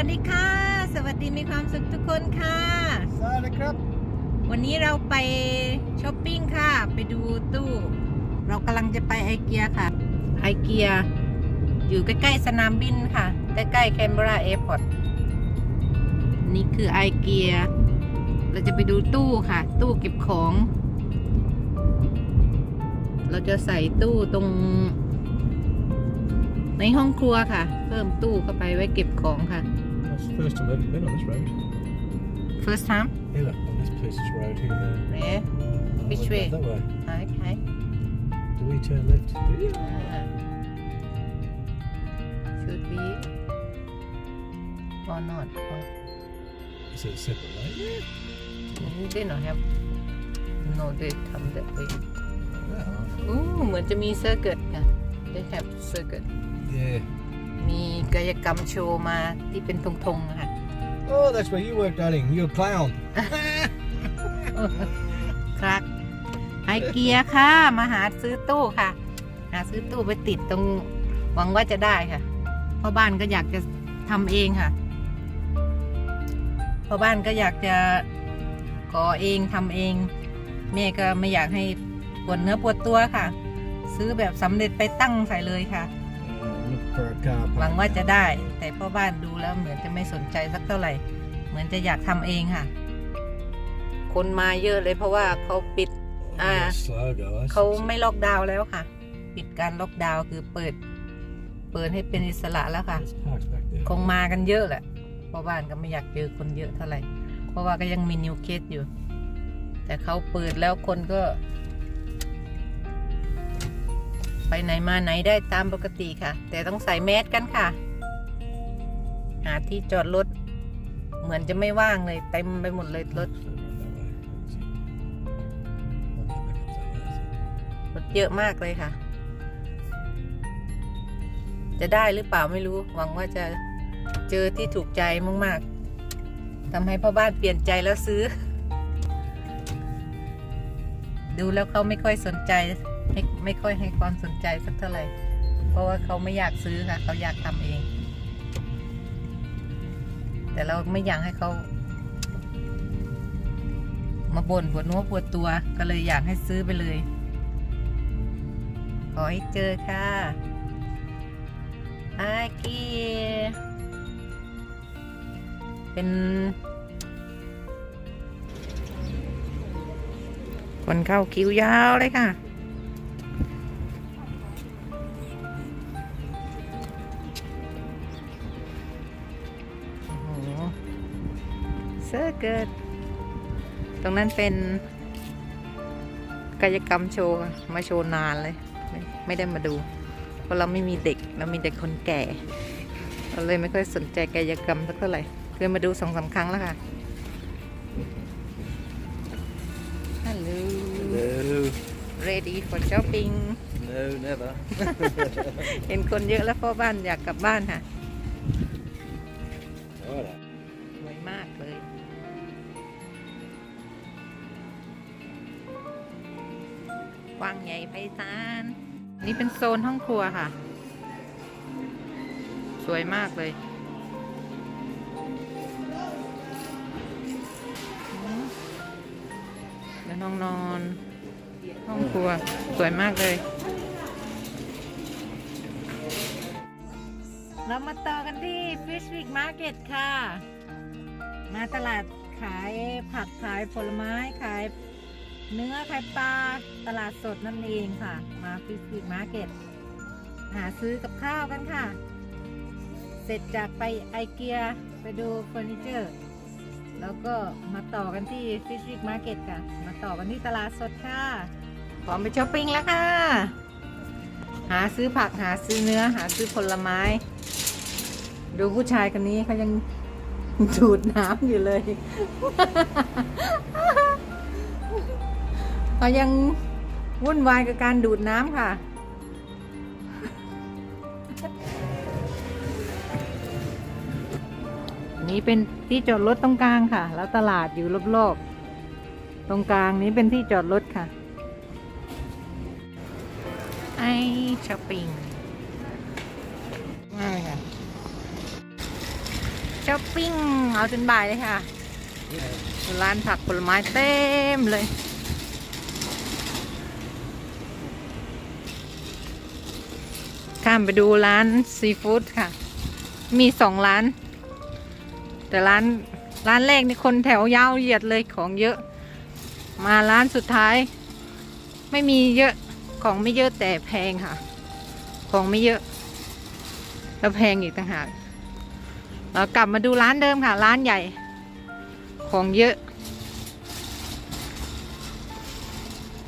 วัสดีค่ะ สวัสดีมีความสุขทุกคนค่ะสวัสดีครับ วันนี้เราไปช้อปปิ้งค่ะ ไปดูตู้ เรากำลังจะไปไอเกียค่ะไอเกียอยู่ใกล้ๆสนามบินค่ะ ใกล้ๆแคนเบราแอร์พอร์ตนี่คือไอเกียเราจะไปดูตู้ค่ะ ตู้เก็บของ เราจะใส่ตู้ตรงในห้องครัวค่ะ เพิ่มตู้เข้าไปไว้เก็บของค่ะ That's the first time I've ever been on this road. first time Here, look, on this piece of road here. where Oh, Which we'll go way? That way. okay Do we turn left? Uh, should we or not or Is it a separate lane? they not have no they ทำ that way Yeah. อู้เหมือนจะมีเซอร์เกิตค่ะ they have circuit Yeah. มีกายกรรมโชว์มาที่เป็นธงๆอะค่ะ Oh, that's where you work, darling. You're a clown. ครับไอเกียค่ะ มาหาซื้อตู้ค่ะ หาซื้อตู้ไปติดตรง หวังว่าจะได้ค่ะเพราะบ้านก็อยากจะทำเองค่ะเพราะบ้านก็อยากจะก่อเองทำเอง แม่ก็ไม่อยากให้ปวดเนื้อปวดตัวค่ะ ซื้อแบบสำเร็จไปตั้งใส่เลยค่ะ หวัง park ว่าจะ now. ได้ แต่พ่อบ้านดูแล้วเหมือนจะไม่สนใจสักเท่าไหร่ เหมือนจะอยากทำเองค่ะ คนมาเยอะเลยเพราะว่าเขาปิดอ่า Yeah, slow go. that's- เขาไม่ล็อกดาวน์แล้วค่ะ ปิดการล็อกดาวน์คือเปิด เปิดให้เป็นอิสระแล้วค่ะ There's parks back there. คงมากันเยอะแหละเพราะบ้านก็ไม่อยากเจอคนเยอะเท่าไหร่ เพราะว่าก็ยังมีนิวเคสอยู่ แต่เขาเปิดแล้วคนก็ ไปไหนมาไหนได้ตามปกติค่ะ แต่ต้องใส่แมสกันค่ะ หาที่จอดรถ เหมือนจะไม่ว่างเลยเต็มไปหมดเลยรถรถเยอะมากเลยค่ะ จะได้หรือเปล่าไม่รู้ หวังว่าจะเจอที่ถูกใจมากๆทำให้พ่อบ้านเปลี่ยนใจแล้วซื้อ ดูแล้วเขาไม่ค่อยสนใจ ไม่ค่อยให้ความสนใจสักเท่าไหร่ เพราะว่าเขาไม่อยากซื้อค่ะเขาอยากทำเอง แต่เราไม่อยากให้เขามาบ่นปวดหัวปวดตัวก็เลยอยากให้ซื้อไปเลย ขอให้เจอค่ะอากีเป็นคนเข้าคิวยาวเลยค่ะ เซอร์เกิด ตรงนั้นเป็นกายกรรมโชว์ค่ะมาโชว์นานเลยไม่ไม่ได้มาดู เพราะเราไม่มีเด็กเรามีแต่คนแก่เราเลยไม่ค่อยสนใจกายกรรมสักเท่าไหร่เคยมาดูสองสามครั้งแล้วค่ะฮัลโหล No, ready for shopping no, never. เห็นคนเยอะแล้วพ่อบ้านอยากกลับบ้านค่ะ กว้างใหญ่ไพศาลนี่เป็นโซนห้องครัวค่ะ สวยมากเลยแล้วน้องนอน ห้องครัวสวยมากเลย เรามาต่อกันที่ Fish Week Market ค่ะ มาตลาดขายผักขายผลไม้ขาย เนื้อไขายปลาตลาดสดนั่นเองค่ะ มา Fish Week Market หาซื้อกับข้าวกันค่ะ เสร็จจากไปไอเกียไปดูเฟอร์นิเจอร์ แล้วก็มาต่อกันที่ Fish Week Market ค่ะ มาต่อกันที่ตลาดสดค่ะพร้อมไปช้อปปิ้งแล้วค่ะ หาซื้อผักหาซื้อเนื้อหาซื้อผลไม้ ดูผู้ชายคนนี้เขายังดูดน้ำอยู่เลย เขายังวุ่นวายกับการดูดน้ำค่ะ นี่เป็นที่จอดรถตรงกลางค่ะ แล้วตลาดอยู่รอบๆ ตรงกลางนี้เป็นที่จอดรถค่ะ ไอช้อปปิ้งมากเลยค่ะช้อปปิ้งเอาจนบ่ายเลยค่ะ ร้านผักผลไม้เต็มเลย ข้ามไปดูร้านซีฟู้ดค่ะ มีสองร้าน แต่ร้านร้านแรกนี่คนแถวยาวเหยียดเลยของเยอะ มาร้านสุดท้าย ไม่มีเยอะของไม่เยอะแต่แพงค่ะ ของไม่เยอะ แล้วแพงอีกต่างหากเรากลับมาดูร้านเดิมค่ะ ร้านใหญ่ ของเยอะ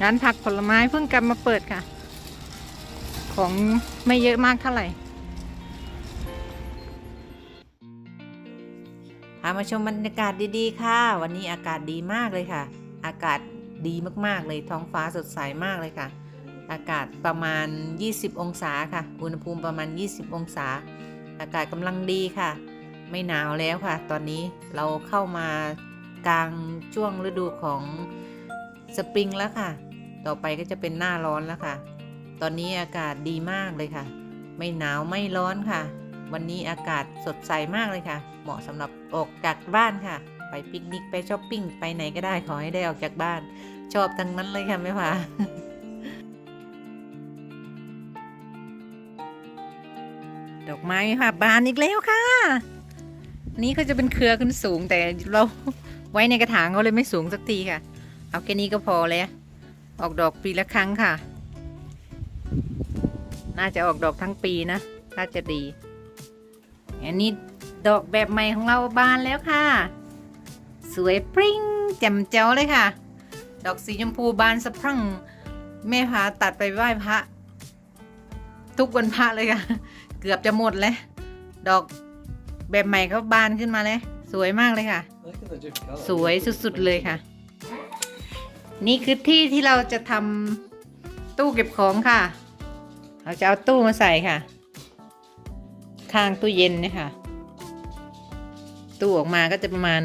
ร้านผักผลไม้เพิ่งกลับมาเปิดค่ะ ของไม่เยอะมากเท่าไหร่ พามาชมบรรยากาศดีๆ ค่ะ วันนี้อากาศดีมากเลยค่ะ อากาศดีมากๆเลยท้องฟ้าสดใสมากเลยค่ะ อากาศประมาณ 20 องศาค่ะ อุณหภูมิประมาณ 20 องศา อากาศกำลังดีค่ะ ไม่หนาวแล้วค่ะ ตอนนี้เราเข้ามากลางช่วงฤดูของสปริงแล้วค่ะ ต่อไปก็จะเป็นหน้าร้อนแล้วค่ะ ตอนนี้อากาศดีมากเลยค่ะ ไม่หนาวไม่ร้อนค่ะ วันนี้อากาศสดใสมากเลยค่ะ เหมาะสำหรับออกจากบ้านค่ะ ไปปิกนิกไปช้อปปิ้งไปไหนก็ได้ขอให้ได้ออกจากบ้าน ชอบทั้งนั้นเลยค่ะแม่พาดอกไม้ค่ะบานอีกแล้วค่ะ นี่เขาจะเป็นเครือขึ้นสูงแต่เราไว้ในกระถางเขาเลยไม่สูงสักทีค่ะ เอาแค่นี้ก็พอแล้ว ออกดอกปีละครั้งค่ะ น่าจะออกดอกทั้งปีนะ ถ้าจะดี อันนี้ดอกแบบใหม่ของเราบานแล้วค่ะ สวยปริ้งแจ่มแจ๋วเลยค่ะ ดอกสีชมพูบานสะพรั่งแม่พาตัดไปไหว้พระ ทุกวันพระเลยค่ะ เกือบจะหมดเลยดอกแบบใหม่เขาบานขึ้นมาเลย สวยมากเลยค่ะ สวยสุดๆเลยค่ะ นี่คือที่ที่เราจะทำตู้เก็บของค่ะ เราจะเอาตู้มาใส่ค่ะ ข้างตู้เย็นเนี่ยค่ะ ตู้ออกมาก็จะประมาณ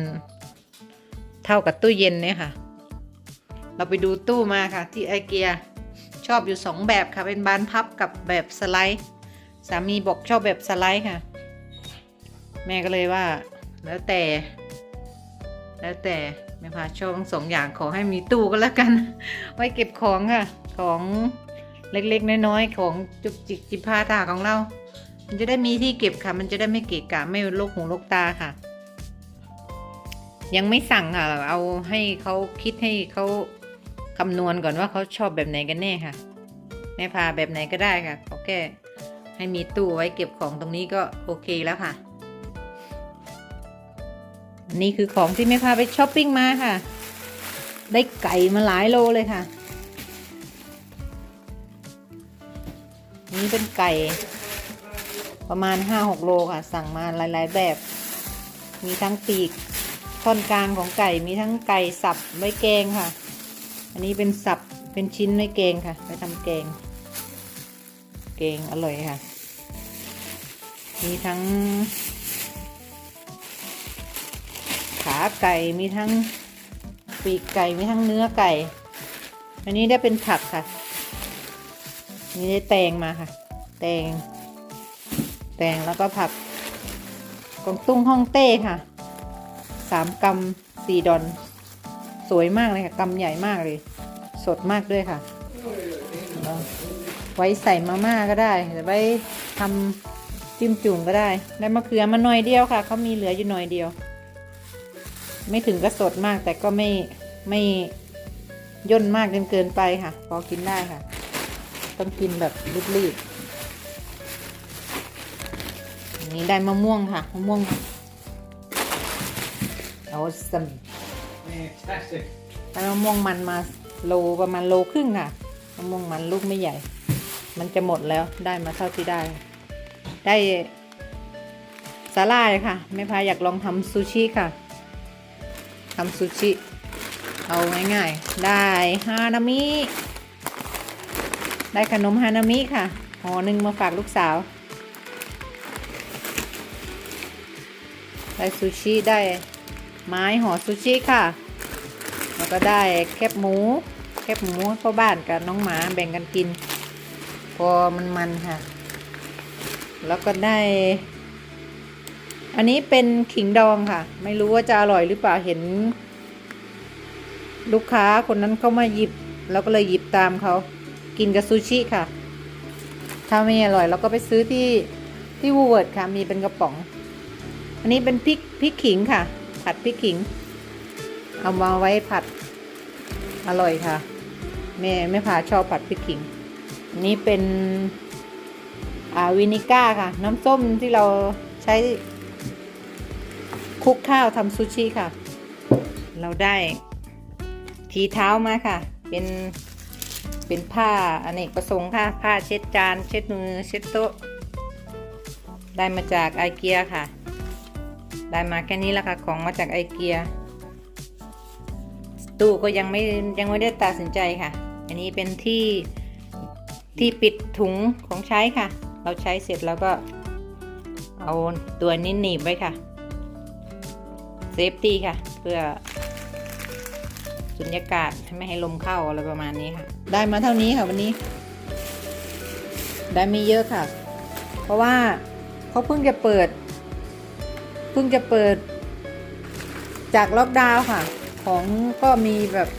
เท่ากับตู้เย็นเนี่ยค่ะ เราไปดูตู้มาค่ะ ที่ไอเกียชอบอยู่สองแบบค่ะ เป็นบานพับกับแบบสไลด์ สามีบอกชอบแบบสไลด์ค่ะ แม่ก็เลยว่า แล้วแต่ แล้วแต่แม่พาชอบทั้งสองอย่างขอให้มีตู้ก็แล้วกัน ไว้เก็บของค่ะ ของ เล็กๆ น้อยๆ ของจุกจิกจิพาถาของเรา มันจะได้มีที่เก็บค่ะ มันจะได้ไม่เกะกะไม่ลกหูลกตาค่ะ ยังไม่สั่งค่ะ เอาให้เขาคิดให้เขาคำนวณก่อนว่าเขาชอบแบบไหนกันแน่ค่ะ แม่พาแบบไหนก็ได้ค่ะขอแค่ให้มีตู้ไว้เก็บของตรงนี้ก็โอเคแล้วค่ะ นี่คือของที่แม่พาไปช้อปปิ้งมาค่ะ ได้ไก่มาหลายโลเลยค่ะ นี่เป็นไก่ ประมาณ5-6โลค่ะ สั่งมาหลาย ๆ แบบ มีทั้งปีกท่อนกลางของไก่มีทั้งไก่สับไว้แกงค่ะ อันนี้เป็นสับเป็นชิ้นไว้แกงค่ะไปทำแกงแกงอร่อยค่ะ มีทั้ง ขาไก่มีทั้งปีกไก่มีทั้งเนื้อไก่ อันนี้ได้เป็นผักค่ะ นี่ได้แตงมาค่ะ แตง แตงแล้วก็ผักกวางตุ้งฮ่องเต้ค่ะสามกำสี่ดอน สวยมากเลยค่ะกำใหญ่มากเลย สดมากด้วยค่ะ ไว้ใส่มาม่าก็ได้หรือไว้ทำจิ้มจุ่มก็ได้ ได้มะเขือมาหน่อยเดียวค่ะเขามีเหลืออยู่หน่อยเดียว ไม่ถึงก็สดมากแต่ก็ไม่ไม่ย่นมากจนเกินไปค่ะ พอกินได้ค่ะ ต้องกินแบบรีบๆอันนี้ได้มะม่วงค่ะมะม่วง เอาสัม Fantastic. ได้มะม่วงมันมาโลประมาณโลครึ่งค่ะมะม่วงมันลูกไม่ใหญ่ มันจะหมดแล้วได้มาเท่าที่ได้ ได้สาลายค่ะแม่พายอยากลองทำซูชิค่ะทำซูชิ เอาง่ายๆ ได้ฮานามิ ได้ขนมฮานามิค่ะห่อหนึ่งมาฝากลูกสาว ได้ซูชิได้ไม้ห่อซูชิค่ะ แล้วก็ได้แคบหมู แคบหมูเข้าบ้านกับน้องหมาแบ่งกันกิน พอมันมันค่ะ แล้วก็ได้ อันนี้เป็นขิงดองค่ะ ไม่รู้ว่าจะอร่อยหรือเปล่าเห็น ลูกค้าคนนั้นเขามาหยิบเราก็เลยหยิบตามเขา กินกับซูชิค่ะ ถ้าไม่อร่อยเราก็ไปซื้อที่ที่วูเวิร์ดค่ะ มีเป็นกระป๋อง อันนี้เป็นพริกพริกขิงค่ะ ผัดพริกขิง เอามาไว้ผัดอร่อยค่ะ แม่แม่พาชอบผัดพริกขิง อันนี้เป็นอ่าวินิก้าค่ะ น้ำส้มที่เราใช้คลุกข้าวทำซูชิค่ะ เราได้ทีเท้ามาค่ะ เป็น เป็นผ้าอเนกประสงค์ค่ะ ผ้าเช็ดจาน เช็ดมือ เช็ดโต๊ะ ได้มาจากไอเกียค่ะ ได้มาแค่นี้แล้วค่ะ ของมาจากไอเกีย ตู้ก็ยังไม่ยังไม่ได้ตัดสินใจค่ะ อันนี้เป็นที่ที่ปิดถุงของใช้ค่ะ เราใช้เสร็จแล้วก็ เอาตัวนี้หนีบไว้ค่ะ เซฟตี้ค่ะ เพื่อสุญญากาศไม่ให้ลมเข้าอะไรประมาณนี้ค่ะ ได้มาเท่านี้ค่ะวันนี้ ได้ไม่เยอะค่ะ เพราะว่าเขาเพิ่งจะเปิด เพิ่งจะเปิด จากล็อกดาวน์ค่ะ ของก็มีแบบ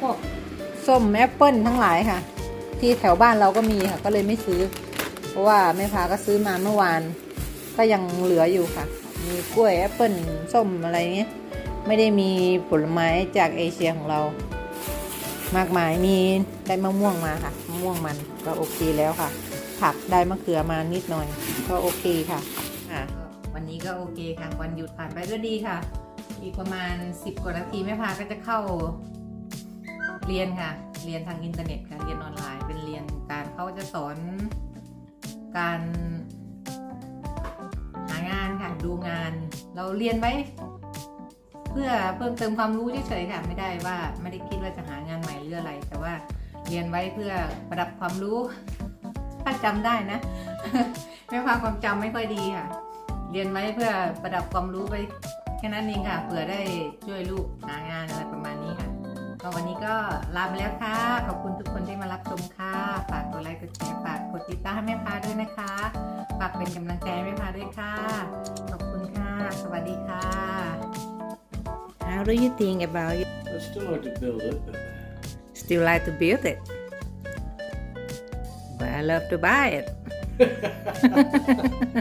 พวกส้มแอปเปิลทั้งหลายค่ะ ที่แถวบ้านเราก็มีค่ะ ก็เลยไม่ซื้อ เพราะว่าแม่พาก็ซื้อมาเมื่อวาน ก็ยังเหลืออยู่ค่ะ มีกล้วยแอปเปิลส้มอะไรเงี้ยไม่ได้มีผลไม้จากเอเชียของเรา มากมายมีได้มะม่วงมาค่ะมะม่วงมันก็โอเคแล้วค่ะ ผักได้มะเขือมานิดหน่อย ก็โอเคค่ะค่ะ วันนี้ก็โอเคค่ะ วันหยุดผ่านไปก็ดีค่ะ อีกประมาณ 10 กว่านาทีแม่พาก็จะเข้าเรียนค่ะ เรียนทางอินเทอร์เน็ตค่ะเรียนออนไลน์ เป็นเรียนการเขาจะสอนการหางานค่ะดูงาน เราเรียนไว้ เพื่อเพิ่มเติมความรู้เฉยๆค่ะ ไม่ได้ว่าไม่ได้คิดว่าจะหางานใหม่หรืออะไร แต่ว่าเรียนไว้เพื่อประดับความรู้ ถ้าจำได้นะแม่พาความจำไม่ค่อยดีค่ะ เรียนไว้เพื่อประดับความรู้ไปแค่นั้นเองค่ะเผื่อได้ช่วยลูกหางานอะไรประมาณนี้ค่ะก็วันนี้ก็ลาไปแล้วค่ะ ขอบคุณทุกคนที่มารับชมค่ะ ฝากกดไลค์กดแชร์ฝากกดติดตามให้แม่พาด้วยนะคะ ฝากเป็นกำลังใจให้แม่พาด้วยค่ะ ขอบคุณค่ะ สวัสดีค่ะ How do you think about it? I still like to build it, Still like to build it? But I love to buy it.